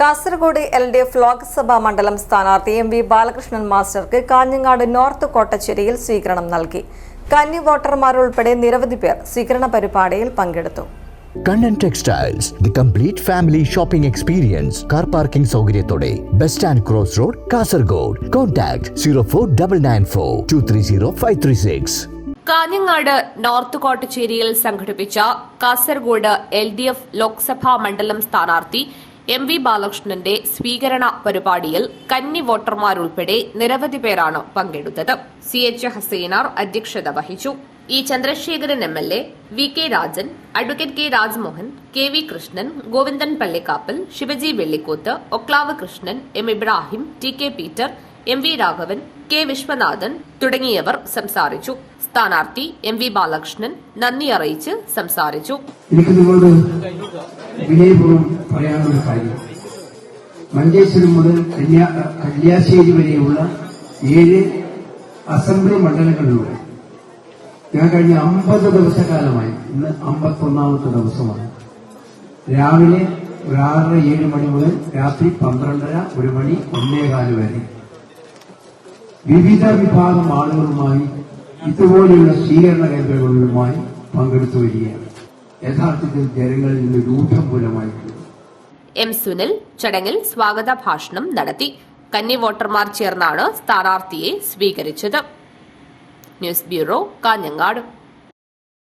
Kasaragod L D F Lok Sabha മണ്ഡലം സ്ഥാനാർത്ഥി M V Balakrishnan മാസ്റ്റർക്ക് കാഞ്ഞങ്ങാട് നോർത്ത് കോട്ടച്ചേരിയിൽ സ്വീകരണം നൽകി. കന്നി വോട്ടർമാരുൾപ്പെടെ നിരവധി പേർ സ്വീകരണ പരിപാടിയിൽ പങ്കെടുത്തു. Kannan textiles the complete family shopping experience car parking സൗകര്യത്തോടെ bus stand cross road Kasaragod. Contact zero four double nine four two three zero five three six. Kanhangad north കോട്ടച്ചേരിയിൽ സംഘടിപ്പിച്ച Kasaragod L D F Lok Sabha മണ്ഡലം സ്ഥാനാർത്ഥി M V ബാലകൃഷ്ണന്റെ സ്വീകരണ പരിപാടിയിൽ കന്നി വോട്ടർമാരുൾപ്പെടെ നിരവധി പേരാണ് പങ്കെടുത്തത്. സി എച്ച് ഹസീനാർ അധ്യക്ഷത വഹിച്ചു. E Chandrasekharan M L A V K Rajan advocate K Rajmohan K V Krishnan Govindan Pallikkappal Sivaji Vellikoth Oklav Krishnan M Ibrahim T K Peter M V Raghavan K Viswanathan തുടങ്ങിയവർ സംസാരിച്ചു. സ്ഥാനാർത്ഥി M V Balakrishnan നന്ദി അറിയിച്ച് സംസാരിച്ചു. എനിക്ക് നിങ്ങളോട് വിനയപൂർവം പറയാനുള്ള കാര്യം. മഞ്ചേശ്വരം മുതൽ കല്യാ കല്യാശ്ശേരി വരെയുള്ള ഏഴ് അസംബ്ലി മണ്ഡലങ്ങളിലൂടെ ഞാൻ കഴിഞ്ഞ അമ്പത് ദിവസക്കാലമായി ഇന്ന് അമ്പത്തൊന്നാമത്തെ ദിവസമാണ്. രാവിലെ ഒരു ആറര ഏഴ് മണി മുതൽ രാത്രി പന്ത്രണ്ടര ഒരു മണി ഒന്നേകാൽ വരെ വിവിധ വിഭാഗം ആളുകളുമായി ഇതുപോലെയുള്ള സ്വീകരണ കേന്ദ്രങ്ങളുമായി പങ്കെടുത്തു വരികയാണ്. യഥാർത്ഥത്തിൽ ജനങ്ങളിൽ നിന്ന് രൂഢമൂലമായിട്ടുണ്ട് എം സുനിൽ ചടങ്ങിൽ സ്വാഗത ഭാഷണം നടത്തി. കന്നി വോട്ടർമാർ ചേർന്നാണ് സ്ഥാനാർത്ഥിയെ സ്വീകരിച്ചത്. News bureau Kanhangad.